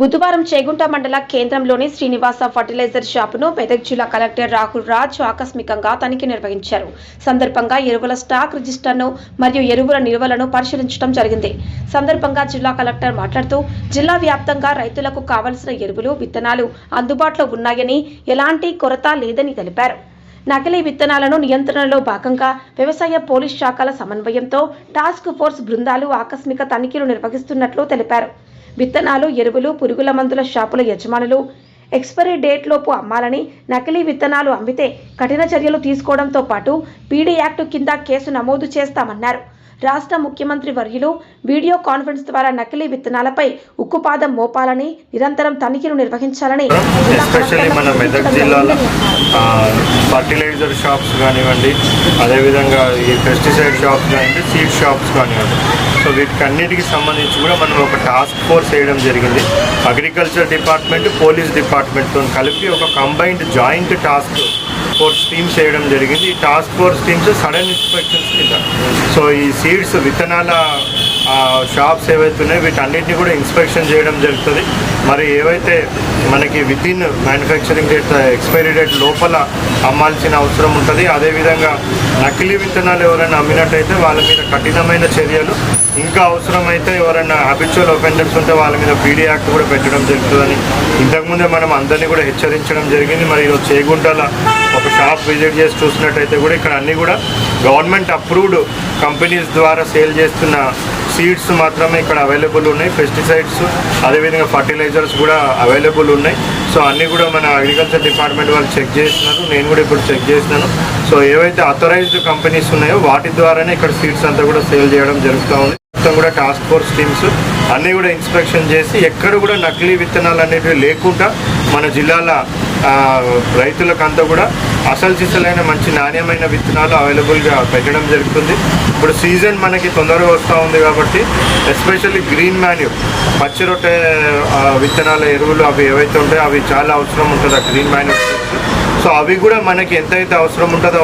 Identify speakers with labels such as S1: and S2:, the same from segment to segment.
S1: బుధవారం చేగుంట మండల కేంద్రంలోని శ్రీనివాస ఫర్టిలైజర్ షాపును మెదక్ జిల్లా కలెక్టర్ రాహుల్ రాజ్ ఆకస్మికంగా తనిఖీ నిర్వహించారు. సందర్భంగా ఎరువుల స్టాక్ రిజిస్టర్ను మరియు ఎరువుల నిల్వలను పరిశీలించడం జరిగింది. సందర్భంగా జిల్లా కలెక్టర్ మాట్లాడుతూ జిల్లా వ్యాప్తంగా రైతులకు కావలసిన ఎరువులు విత్తనాలు అందుబాటులో ఉన్నాయని ఎలాంటి కొరత లేదని తెలిపారు. నకిలీ విత్తనాలను నియంత్రణలో భాగంగా వ్యవసాయ పోలీస్ శాఖల సమన్వయంతో టాస్క్ ఫోర్స్ బృందాలు ఆకస్మిక తనిఖీలు నిర్వహిస్తున్నట్లు తెలిపారు. విత్తనాలు ఎరువులు పురుగుల మందుల షాపుల యజమానులు ఎక్స్పైరీ డేట్ లోపు అమ్మాలని నకిలీ విత్తనాలు అమ్మితే కఠిన చర్యలు తీసుకోవడంతో పాటు పీడీ యాక్టు కింద కేసు నమోదు చేస్తామన్నారు. రాష్ట్ర ముఖ్యమంత్రి వర్యులు వీడియో కాన్ఫరెన్స్ ద్వారా నకిలీ విత్తనాలపై ఉక్కుపాదం మోపాలని నిరంతరం తనిఖీలు నిర్వహించాలని
S2: ఎస్పెషల్లీ మన మెదక్ జిల్లాలో ఫర్టిలైజర్ షాప్స్ కానివ్వండి అదేవిధంగా ఈ పెస్టిసైడ్ షాప్స్ కానివ్వండి సీడ్ షాప్స్ కానివ్వండి. సో వీటికన్నిటికి సంబంధించి కూడా మనం ఒక టాస్క్ ఫోర్స్ వేయడం జరిగింది. అగ్రికల్చర్ డిపార్ట్మెంట్ పోలీస్ డిపార్ట్మెంట్తో కలిపి ఒక combined joint task force teams వేయడం జరిగింది. ఈ task force teams sudden inspections కింద. సో ఈ సీడ్స్ విత్తనాల షాప్స్ ఏవైతే ఉన్నాయో వీటన్నిటిని కూడా ఇన్స్పెక్షన్ చేయడం జరుగుతుంది. మరి ఏవైతే మనకి within manufacturing date expiry date లోపల అమ్మాల్సిన అవసరం ఉంటుంది అదేవిధంగా నకిలీ విత్తనాలు ఎవరైనా అమ్మినట్టయితే వాళ్ళ మీద కఠినమైన చర్యలు ఇంకా అవసరమైతే ఎవరైనా హ్యాబిచువల్ ఒఫెండర్స్ ఉంటే వాళ్ళ మీద పీడీ యాక్ట్ కూడా పెట్టడం జరుగుతుందని ఇంతకుముందే మనం అందరినీ కూడా హెచ్చరించడం జరిగింది. మరి ఈరోజు చేగుంటల ఒక షాప్ విజిట్ చేసి చూసినట్టయితే కూడా ఇక్కడ అన్నీ కూడా గవర్నమెంట్ అప్రూవ్డ్ కంపెనీస్ ద్వారా సేల్ చేస్తున్న సీడ్స్ మాత్రమే ఇక్కడ అవైలబుల్ ఉన్నాయి. పెస్టిసైడ్స్ అదేవిధంగా ఫర్టిలైజర్స్ కూడా అవైలబుల్ ఉన్నాయి. సో అన్నీ కూడా మన అగ్రికల్చర్ డిపార్ట్మెంట్ వాళ్ళు చెక్ చేస్తున్నారు నేను కూడా ఇప్పుడు చెక్ చేసినాను. సో ఏవైతే అథరైజ్డ్ కంపెనీస్ ఉన్నాయో వాటి ద్వారానే ఇక్కడ సీడ్స్ అంతా కూడా సేల్ చేయడం జరుగుతూ ఉంది. మొత్తం కూడా టాస్క్ ఫోర్స్ టీమ్స్ అన్నీ కూడా ఇన్స్పెక్షన్ చేసి ఎక్కడ కూడా నకిలీ విత్తనాలు అనేటివి లేకుండా మన జిల్లాల రైతులకంతా కూడా అసలు చిసలైన మంచి నాణ్యమైన విత్తనాలు అవైలబుల్గా పెట్టడం జరుగుతుంది. ఇప్పుడు సీజన్ మనకి తొందరగా వస్తూ ఉంది కాబట్టి ఎస్పెషల్లీ గ్రీన్ మాన్యూర్ పచ్చి రొట్టె విత్తనాల ఎరువులు అవి ఏవైతే ఉంటాయో అవి చాలా అవసరం ఉంటుంది ఆ గ్రీన్ మాన్యూర్ సో అవి కూడా మనకి ఎంతైతే అవసరం ఉంటుందో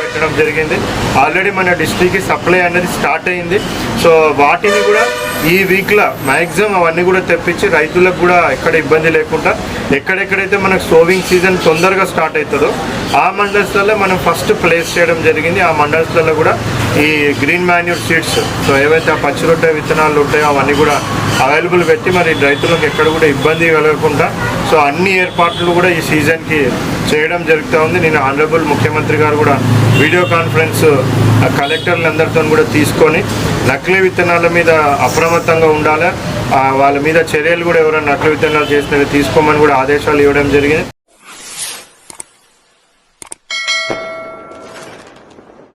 S2: పెట్టడం జరిగింది. ఆల్రెడీ మన డిస్ట్రిక్ట్కి సప్లై అనేది స్టార్ట్ అయింది. సో వాటిని కూడా ఈ వీక్లో మ్యాక్సిమం అవన్నీ కూడా తెప్పించి రైతులకు కూడా ఎక్కడ ఇబ్బంది లేకుండా ఎక్కడెక్కడైతే మనకు సోవింగ్ సీజన్ తొందరగా స్టార్ట్ అవుతుందో ఆ మండల్స్లలో మనం ఫస్ట్ ప్లేస్ చేయడం జరిగింది. ఆ మండల్స్లలో కూడా ఈ గ్రీన్ మాన్యూర్ సీడ్స్ సో ఏవైతే ఆ పచ్చి రొట్టె విత్తనాలు ఉంటాయో అవన్నీ కూడా అవైలబుల్ పెట్టి మరి రైతులకు ఎక్కడ కూడా ఇబ్బంది కలగకుండా సో అన్ని ఏర్పాట్లు కూడా ఈ సీజన్కి చేయడం జరుగుతూ ఉంది. నేను ఆనరబుల్ ముఖ్యమంత్రి గారు కూడా వీడియో కాన్ఫరెన్స్ కలెక్టర్లు కలెక్టర్లందరితో కూడా తీసుకొని నకిలీ విత్తనాల మీద అప్రమత్తంగా ఉండాలి వాళ్ళ మీద చర్యలు కూడా ఎవరైనా నకిలీ విత్తనాలు చేసినవి తీసుకోమని కూడా ఆదేశాలు ఇవ్వడం జరిగింది.